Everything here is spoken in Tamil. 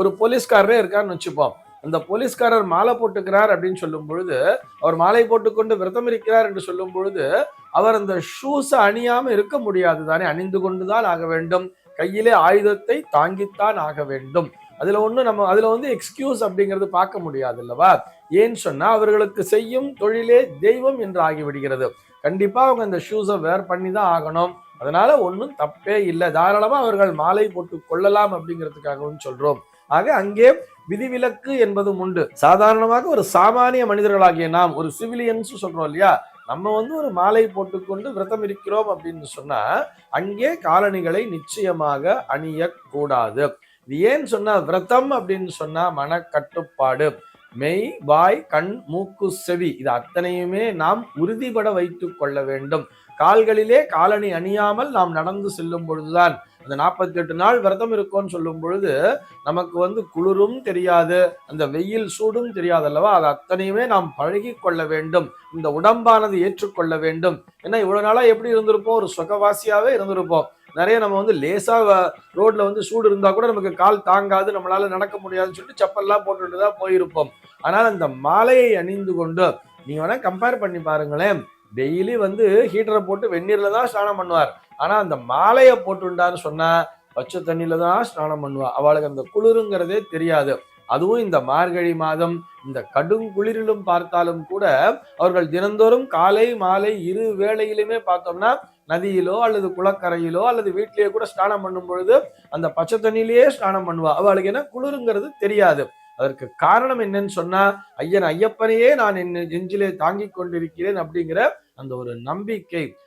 ஒரு போலீஸ்காரரே இருக்கான்னு வச்சுப்போம். அந்த போலீஸ்காரர் மாலை போட்டுக்கிறார் அப்படின்னு சொல்லும் பொழுது அவர் மாலை போட்டுக்கொண்டு விரதம் இருக்கிறார் என்று சொல்லும் பொழுது அவர் அந்த ஷூஸை அணியாம இருக்க முடியாது. தானே அணிந்து கொண்டுதான் ஆக வேண்டும். கையிலே ஆயுதத்தை தாங்கித்தான் ஆக வேண்டும். அதுல ஒண்ணு நம்ம அதுல வந்து எக்ஸ்கியூஸ் அப்படிங்கிறது பார்க்க முடியாது அல்லவா? ஏன்னு சொன்னா அவர்களுக்கு செய்யும் தொழிலே தெய்வம் என்று ஆகிவிடுகிறது. கண்டிப்பா அவங்க அந்த ஷூஸை வேர் பண்ணி தான் ஆகணும். அதனால ஒன்றும் தப்பே இல்லை. தாராளமா அவர்கள் மாலை போட்டு கொள்ளலாம் அப்படிங்கிறதுக்காகவும் சொல்றோம். ஆக அங்கே விதிவிலக்கு என்பதும் உண்டு. சாதாரணமாக ஒரு சாமானிய மனிதர்களாகிய நாம் ஒரு சிவிலியன்ஸ் சொல்றோம் இல்லையா? நம்ம வந்து ஒரு மாலை போட்டுக்கொண்டு விரதம் இருக்கிறோம் அப்படின்னு சொன்னா அங்கே காலணிகளை நிச்சயமாக அணியக்கூடாது. இது ஏன்னு சொன்னா விரதம் அப்படின்னு சொன்னா மனக்கட்டுப்பாடு. மெய் வாய் கண் மூக்கு செவி இது அத்தனையுமே நாம் உறுதிபட வைத்துக் கொள்ள வேண்டும். கால்களிலே காலணி அணியாமல் நாம் நடந்து செல்லும் பொழுதுதான் அந்த நாற்பத்தி எட்டு நாள் விரதம் இருக்கும்னு சொல்லும் பொழுது நமக்கு வந்து குளிரும் தெரியாது அந்த வெயில் சூடும் தெரியாது அல்லவா அது அத்தனையுமே நாம் பழகி கொள்ள வேண்டும் இந்த உடம்பானது ஏற்றுக்கொள்ள வேண்டும். ஏன்னா இவ்வளவு நாளா எப்படி இருந்திருப்போம்? ஒரு சுகவாசியாவே இருந்திருப்போம். நிறைய நம்ம வந்து லேசாக ரோட்ல வந்து சூடு இருந்தா கூட நமக்கு கால் தாங்காது நம்மளால நடக்க முடியாதுன்னு சொல்லிட்டு செப்பல்லாம் போட்டுட்டு தான் போயிருப்போம். ஆனால் அந்த மாலையை அணிந்து கொண்டு நீங்க வேணா கம்பேர் பண்ணி பாருங்களேன். டெய்லி வந்து ஹீட்டரை போட்டு வெந்நீரில் தான் ஸ்நானம் பண்ணுவார். ஆனால் அந்த மாலையை போட்டுண்டான்னு சொன்னால் பச்சை தண்ணியில் தான் ஸ்நானம் பண்ணுவார் அவளுக்கு அந்த குளிருங்கிறதே தெரியாது. அதுவும் இந்த மார்கழி மாதம் இந்த கடும் குளிரிலும் பார்த்தாலும் கூட அவர்கள் தினந்தோறும் காலை மாலை இரு வேளையிலுமே பார்த்தோம்னா நதியிலோ அல்லது குளக்கரையிலோ அல்லது வீட்டிலேயே கூட ஸ்நானம் பண்ணும் பொழுது அந்த பச்சை தண்ணியிலேயே ஸ்நானம் பண்ணுவா. அவளுக்கு என்ன குளிருங்கிறது தெரியாது. அதற்கு காரணம் என்னன்னு சொன்னா ஐயன் ஐயப்பனையே நான் என் நெஞ்சிலே தாங்கிக் கொண்டிருக்கிறேன் அப்படிங்கிற அந்த ஒரு நம்பிக்கை.